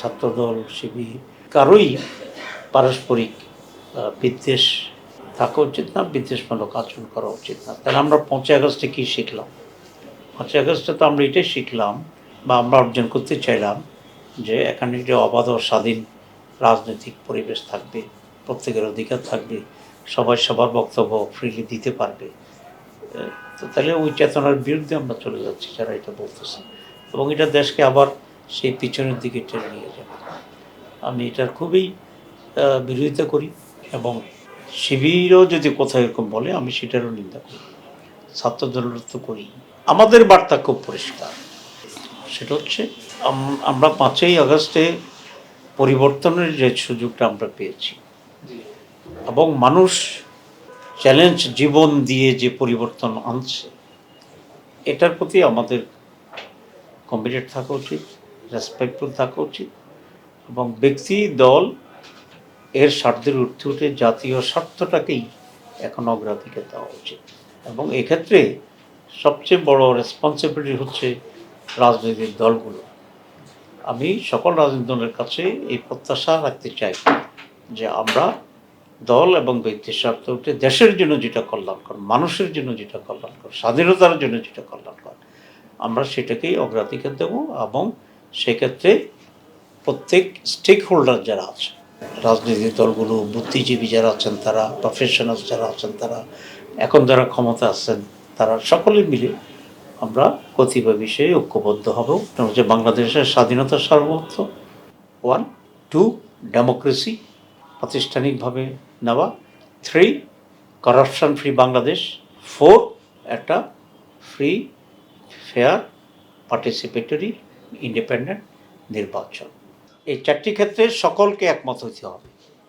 ছাত্রদল, শিবির, কারোই পারস্পরিক বিদ্বেষ থাকা উচিত না, বিদ্বেষমূলক আচরণ করা উচিত না। তাহলে আমরা পঁচিশ আগস্টে কী শিখলাম? পাঁচই আগস্টে তো আমরা এটাই শিখলাম বা আমরা অর্জন করতে চাইলাম যে এখানে যে অবাধ ও স্বাধীন রাজনৈতিক পরিবেশ থাকবে, প্রত্যেকের অধিকার থাকবে, সবাই সবার বক্তব্য ফ্রিলি দিতে পারবে। তো তাহলে ওই চেতনার বিরুদ্ধে আমরা চলে যাচ্ছি যারা এটা বলতেছে। এবং এটা দেশকে আবার সেই পিছনের দিকে টেনে নিয়ে যাবে। আমি এটার খুবই বিরোধিতা করি এবং শিবিরও যদি কোথাও এরকম বলে, আমি সেটারও নিন্দা করি। ছাত্রদল তো করি। আমাদের বার্তা খুব পরিষ্কার। সেটা হচ্ছে আমরা পাঁচই আগস্টে পরিবর্তনের যে সুযোগটা আমরা পেয়েছি এবং মানুষ চ্যালেঞ্জ জীবন দিয়ে যে পরিবর্তন আনছে, এটার প্রতি আমাদের কমিটেড থাকা উচিত। রেসপেক্টফুল থাকা উচিত এবং ব্যক্তি, দল এর স্বার্থের উঠতে উঠে জাতীয় স্বার্থটাকেই এখন অগ্রাধিকার দেওয়া উচিত। এবং এক্ষেত্রে সবচেয়ে বড় রেসপন্সিবিলিটি হচ্ছে রাজনৈতিক দলগুলো। আমি সকল রাজনৈতিক দলের কাছে এই প্রত্যাশা রাখতে চাই যে আমরা দল এবং ব্যক্তির স্বার্থ উঠে দেশের জন্য যেটা কল্যাণকর মানুষের জন্য যেটা কল্যাণকর স্বাধীনতার জন্য যেটা কল্যাণকর আমরা সেটাকেই অগ্রাধিকার দেব এবং সেক্ষেত্রে প্রত্যেক স্টেক হোল্ডার যারা আছে রাজনৈতিক দলগুলো, বুদ্ধিজীবী যারা আছেন তারা প্রফেশনাল যারা আছেন তারা, এখন যারা ক্ষমতা আছেন তারা সকলে মিলে আমরা কতিপয় বিষয়ে ঐক্যবদ্ধ হব। যে বাংলাদেশের স্বাধীনতা সার্বভৌমত্ব ওয়ান টু ডেমোক্রেসি প্রাতিষ্ঠানিকভাবে নেওয়া three corruption free Bangladesh four একটা ফ্রি ফেয়ার পার্টিসিপেটরি ইন্ডিপেন্ডেন্ট নির্বাচন। এই চারটি ক্ষেত্রে সকলকে একমত হতে হবে।